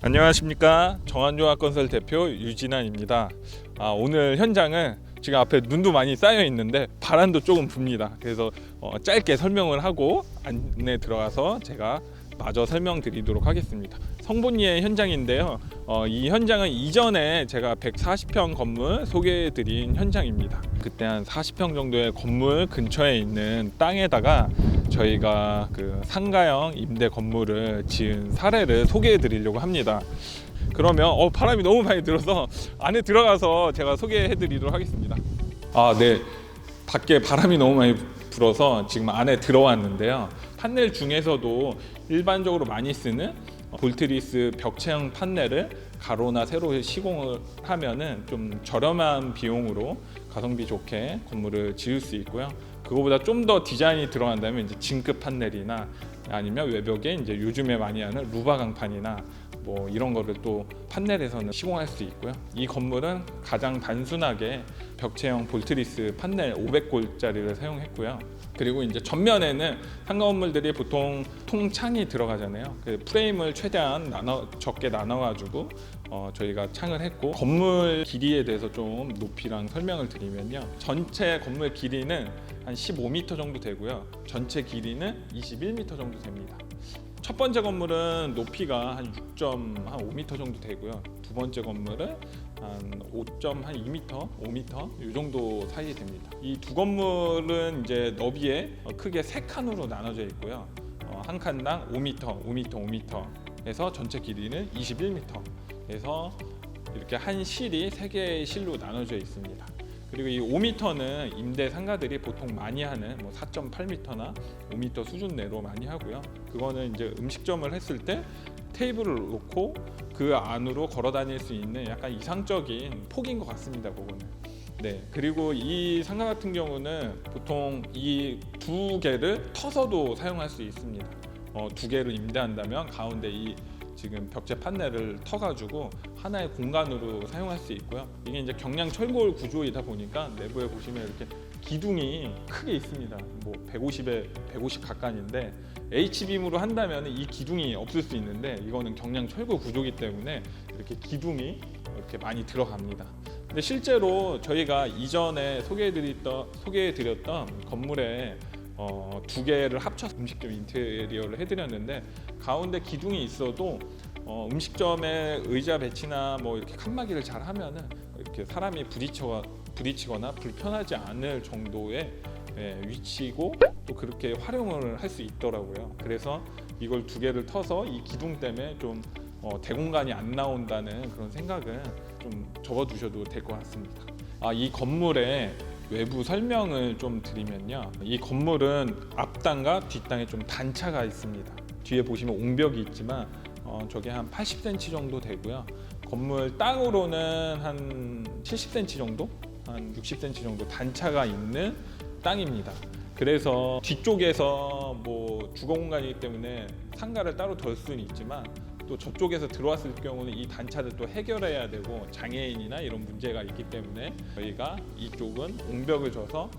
안녕하십니까 정한종합건설 대표 유진환입니다. 아, 오늘 현장은 지금 앞에 눈도 많이 쌓여 있는데 바람도 조금 붑니다. 그래서 어, 짧게 설명을 하고 안에 들어가서 제가 마저 설명드리도록 하겠습니다. 성본리의 현장인데요. 어, 이 현장은 이전에 제가 140평 건물 소개해드린 현장입니다. 그때 한 40평 정도의 건물 근처에 있는 땅에다가 저희가 그 상가형 임대 건물을 지은 사례를 소개해 드리려고 합니다. 그러면 어, 바람이 너무 많이 들어서 안에 들어가서 제가 소개해 드리도록 하겠습니다. 아, 네. 밖에 바람이 너무 많이 불어서 지금 안에 들어왔는데요. 판넬 중에서도 일반적으로 많이 쓰는 볼트리스 벽체형 판넬을 가로나 세로 시공을 하면은 좀 저렴한 비용으로 가성비 좋게 건물을 지을 수 있고요. 그거보다 좀 더 디자인이 들어간다면 이제 진급 판넬이나 아니면 외벽에 이제 요즘에 많이 하는 루바 강판이나 뭐 이런 거를 또 판넬에서는 시공할 수 있고요. 이 건물은 가장 단순하게 벽체형 볼트리스 판넬 500골짜리를 사용했고요. 그리고 이제 전면에는 상가 건물들이 보통 통창이 들어가잖아요. 그 프레임을 최대한 나눠 적게 나눠가지고 어, 저희가 창을 했고 건물 길이에 대해서 좀 높이랑 설명을 드리면요. 전체 건물 길이는 한 15m 정도 되고요. 전체 길이는 21m 정도 됩니다. 첫 번째 건물은 높이가 한 6.5m 정도 되고요. 두 번째 건물은 한 5.2m, 5m 이 정도 사이 됩니다. 이 두 건물은 이제 너비에 어, 크게 세 칸으로 나눠져 있고요. 어, 한 칸당 5m, 5m, 5m에서 전체 길이는 21m. 그래서 이렇게 한 실이 세 개의 실로 나눠져 있습니다. 그리고 이 5m는 임대 상가들이 보통 많이 하는 뭐 4.8m나 5m 수준 내로 많이 하고요. 그거는 이제 음식점을 했을 때 테이블을 놓고 그 안으로 걸어 다닐 수 있는 약간 이상적인 폭인 것 같습니다. 그거는. 네. 그리고 이 상가 같은 경우는 보통 이 두 개를 터서도 사용할 수 있습니다. 어, 두 개를 임대한다면 가운데 이 지금 벽체 판넬을 터가지고 하나의 공간으로 사용할 수 있고요. 이게 이제 경량 철골 구조이다 보니까 내부에 보시면 이렇게 기둥이 크게 있습니다. 뭐 150에 150 가까이인데 H빔으로 한다면 이 기둥이 없을 수 있는데 이거는 경량 철골 구조이기 때문에 이렇게 기둥이 이렇게 많이 들어갑니다. 근데 실제로 저희가 이전에 소개해드렸던 소개해드렸던 건물에 어, 두 개를 합쳐서 음식점 인테리어를 해드렸는데 가운데 기둥이 있어도 어, 음식점의 의자 배치나 뭐 이렇게 칸막이를 잘 하면은 이렇게 사람이 부딪혀 부딪히거나 불편하지 않을 정도의 예, 위치고 또 그렇게 활용을 할 수 있더라고요. 그래서 이걸 두 개를 터서 이 기둥 때문에 좀 어, 대공간이 안 나온다는 그런 생각은 좀 적어두셔도 될 것 같습니다. 아, 이 건물의 외부 설명을 좀 드리면요. 이 건물은 앞땅과 뒷땅에 좀 단차가 있습니다. 뒤에 보시면 옹벽이 있지만 어, 저게 한 80cm 정도 되고요. 건물 땅으로는 한 70cm 정도, 한 60cm 정도 단차가 있는 땅입니다. 그래서 뒤쪽에서 뭐 주거 공간이기 때문에 상가를 따로 덜 수는 있지만 또 저쪽에서 들어왔을 경우는 이 단차를 또 해결해야 되고 장애인이나 이런 문제가 있기 때문에 저희가 이쪽은 옹벽을 줘서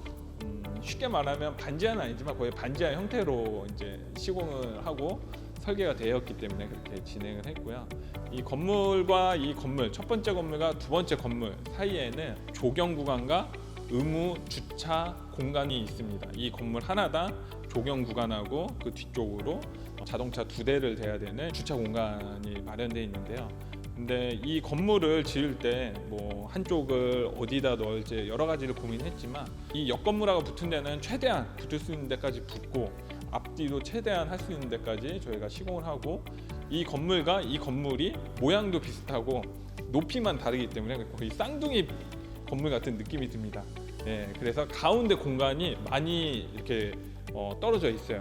음, 쉽게 말하면 반지하는 아니지만 거의 반지하 형태로 이제 시공을 하고 설계가 되었기 때문에 그렇게 진행을 했고요. 이 건물과 이 건물 첫 번째 건물과 두 번째 건물 사이에는 조경 구간과 의무 주차 공간이 있습니다. 이 건물 하나당 조경 구간하고 그 뒤쪽으로 자동차 두 대를 대야 되는 주차 공간이 마련되어 있는데요. 근데 이 건물을 지을 때 뭐 한쪽을 어디다 넣을지 여러 가지를 고민했지만 이 옆 건물하고 붙은 데는 최대한 붙을 수 있는 데까지 붙고 앞뒤로 최대한 할 수 있는 데까지 저희가 시공을 하고 이 건물과 이 건물이 모양도 비슷하고 높이만 다르기 때문에 거의 쌍둥이 건물 같은 느낌이 듭니다. 예, 그래서 가운데 공간이 많이 이렇게 어, 떨어져 있어요.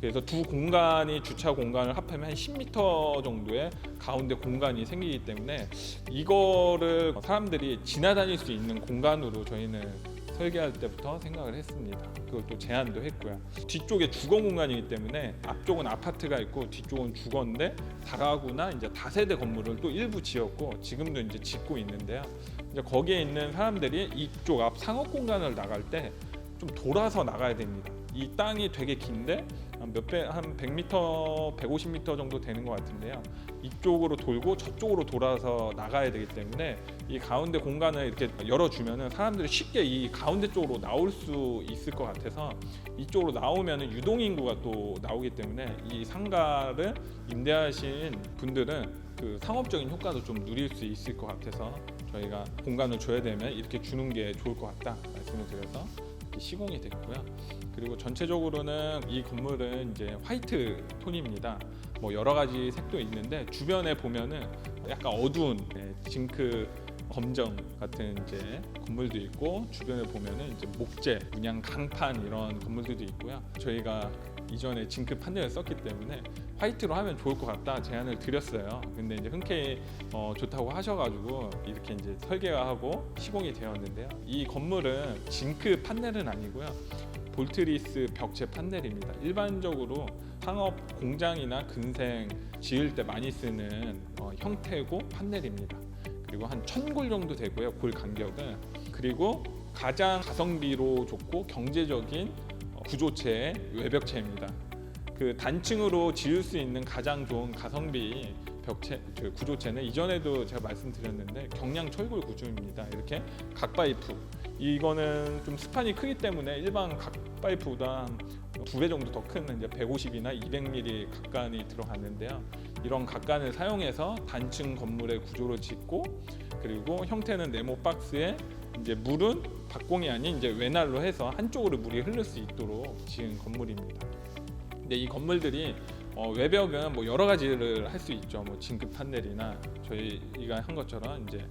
그래서 두 공간이 주차 공간을 합하면 한 10m 정도의 가운데 공간이 생기기 때문에 이거를 사람들이 지나다닐 수 있는 공간으로 저희는 설계할 때부터 생각을 했습니다. 또 제안도 했고요. 뒤쪽에 주거 공간이기 때문에 앞쪽은 아파트가 있고 뒤쪽은 주거인데 다가구나 이제 다세대 건물을 또 일부 지었고 지금도 이제 짓고 있는데요. 이제 거기에 있는 사람들이 이쪽 앞 상업 공간을 나갈 때 좀 돌아서 나가야 됩니다. 이 땅이 되게 긴데 몇배한 100m, 150m 정도 되는 것 같은데요. 이쪽으로 돌고 저쪽으로 돌아서 나가야 되기 때문에 이 가운데 공간을 이렇게 열어주면은 사람들이 쉽게 이 가운데 쪽으로 나올 수 있을 것 같아서 이쪽으로 나오면은 유동 인구가 또 나오기 때문에 이 상가를 임대하신 분들은 그 상업적인 효과도 좀 누릴 수 있을 것 같아서 저희가 공간을 줘야 되면 이렇게 주는 게 좋을 것 같다 말씀을 드려서 이렇게 시공이 됐고요. 그리고 전체적으로는 이 건물은 이제 화이트 톤입니다. 뭐 여러 가지 색도 있는데 주변에 보면은 약간 어두운 네, 징크 검정 같은 이제 건물도 있고 주변에 보면은 이제 목재, 문양 강판 이런 건물들도 있고요. 저희가 이전에 징크 판넬을 썼기 때문에 화이트로 하면 좋을 것 같다 제안을 드렸어요. 근데 이제 흔쾌히 어, 좋다고 하셔가지고 이렇게 이제 설계가 하고 시공이 되었는데요. 이 건물은 징크 판넬은 아니고요. 볼트리스 벽체 판넬입니다. 일반적으로 상업 공장이나 근생 지을 때 많이 쓰는 어, 형태고 판넬입니다. 그리고 한 1000골 정도 되고요. 골 간격은. 그리고 가장 가성비로 좋고 경제적인 어, 구조체의 외벽체입니다. 그 단층으로 지을 수 있는 가장 좋은 가성비 벽체 그 구조체는 이전에도 제가 말씀드렸는데 경량 철골 구조입니다. 이렇게 각 파이프 이거는 좀 스판이 크기 때문에 일반 각 파이프보다 두 배 정도 더 큰 이제 150이나 200mm 각간이 들어갔는데요. 이런 각간을 사용해서 단층 건물의 구조를 짓고 그리고 형태는 네모 박스에 이제 물은 박공이 아닌 이제 외날로 해서 한쪽으로 물이 흐를 수 있도록 지은 건물입니다. 근데 이 건물들이 어, 외벽은 뭐 여러 가지를 할 수 있죠. 뭐 진급 판넬이나 저희가 한 것처럼 이제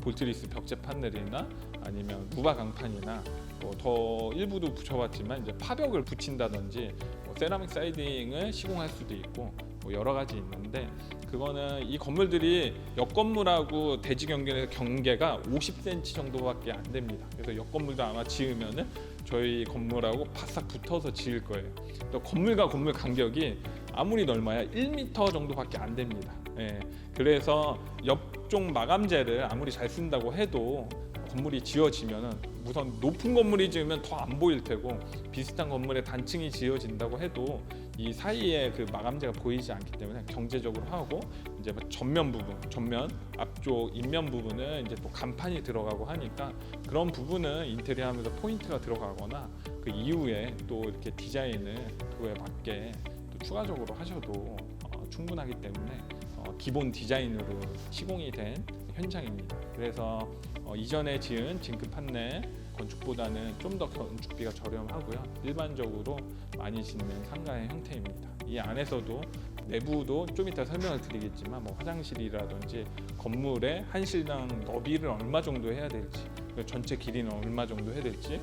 볼트리스 벽체 판넬이나 아니면 무바 강판이나 뭐더 일부도 붙여봤지만 이제 파벽을 붙인다든지 뭐 세라믹 사이딩을 시공할 수도 있고 뭐 여러 가지 있는데 그거는 이 건물들이 옆 건물하고 대지 경계의 경계가 50cm 정도밖에 안 됩니다. 그래서 옆 건물도 아마 지으면은 저희 건물하고 바싹 붙어서 지을 거예요. 또 건물과 건물 간격이 아무리 넓어야 1m 정도밖에 안 됩니다. 예. 그래서 옆쪽 마감재를 아무리 잘 쓴다고 해도 건물이 지어지면은 우선 높은 건물이 지으면 더 안 보일 테고 비슷한 건물에 단층이 지어진다고 해도 이 사이에 그 마감재가 보이지 않기 때문에 경제적으로 하고 이제 뭐 전면 부분, 전면 앞쪽 인면 부분은 이제 또 간판이 들어가고 하니까 그런 부분은 인테리어 하면서 포인트가 들어가거나 그 이후에 또 이렇게 디자인을 그거에 맞게 또 추가적으로 하셔도 어, 충분하기 때문에 어, 기본 디자인으로 시공이 된 현장입니다. 그래서 어, 이전에 지은 징크 판넬 건축보다는 좀 더 건축비가 저렴하고요. 일반적으로 많이 짓는 상가의 형태입니다. 이 안에서도 내부도 좀 이따 설명을 드리겠지만 뭐 화장실이라든지 건물의 한 실당 너비를 얼마 정도 해야 될지 전체 길이는 얼마 정도 해야 될지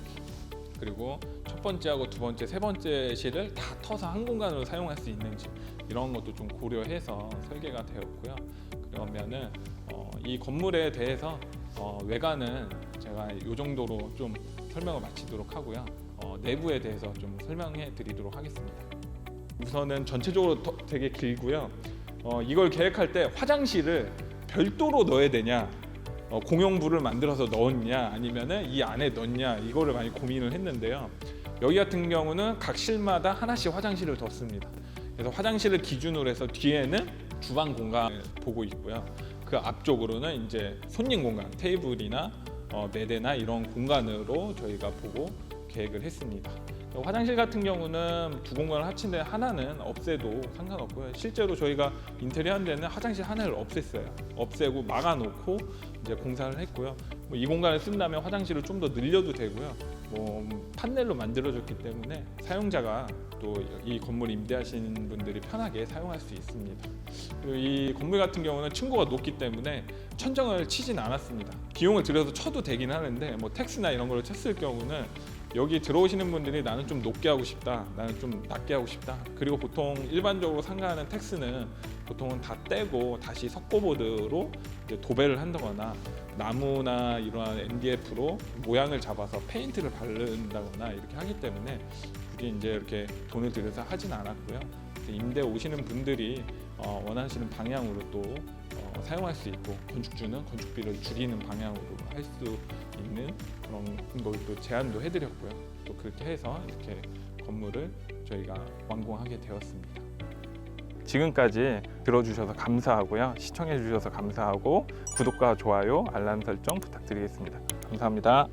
그리고 첫 번째하고 두 번째, 세 번째 실을 다 터서 한 공간으로 사용할 수 있는지 이런 것도 좀 고려해서 설계가 되었고요. 그러면은 어, 이 건물에 대해서 어, 외관은 제가 이 정도로 좀 설명을 마치도록 하고요. 어, 내부에 대해서 좀 설명해 드리도록 하겠습니다. 우선은 전체적으로 더- 되게 길고요. 어, 이걸 계획할 때 화장실을 별도로 넣어야 되냐, 어, 공용부를 만들어서 넣었냐, 아니면은 이 안에 넣냐 이거를 많이 고민을 했는데요. 여기 같은 경우는 각 실마다 하나씩 화장실을 뒀습니다. 그래서 화장실을 기준으로 해서 뒤에는 주방 공간을 보고 있고요. 그 앞쪽으로는 이제 손님 공간, 테이블이나 어, 매대나 이런 공간으로 저희가 보고 계획을 했습니다. 화장실 같은 경우는 두 공간을 합친데 하나는 없애도 상관없고요. 실제로 저희가 인테리어 한 데는 화장실 하나를 없앴어요. 없애고 막아놓고 이제 공사를 했고요. 뭐 이 공간을 쓴다면 화장실을 좀 더 늘려도 되고요. 뭐 판넬로 만들어졌기 때문에 사용자가 또 이 건물 임대하시는 분들이 편하게 사용할 수 있습니다. 이 건물 같은 경우는 층고가 높기 때문에 천정을 치진 않았습니다. 비용을 들여서 쳐도 되긴 하는데 뭐 텍스나 이런 걸로 쳤을 경우는 여기 들어오시는 분들이 나는 좀 높게 하고 싶다, 나는 좀 낮게 하고 싶다. 그리고 보통 일반적으로 상가하는 텍스는 보통은 다 떼고 다시 석고보드로 도배를 한다거나 나무나 이러한 MDF로 모양을 잡아서 페인트를 바른다거나 이렇게 하기 때문에 굳이 이제 이렇게 돈을 들여서 하진 않았고요. 임대 오시는 분들이 어, 원하시는 방향으로 또 어, 사용할 수 있고 건축주는 건축비를 줄이는 방향으로 할 수 있는 그런 걸 또 제안도 해드렸고요. 또 그렇게 해서 이렇게 건물을 저희가 완공하게 되었습니다. 지금까지 들어주셔서 감사하고요. 시청해 주셔서 감사하고 구독과 좋아요, 알람 설정 부탁드리겠습니다. 감사합니다.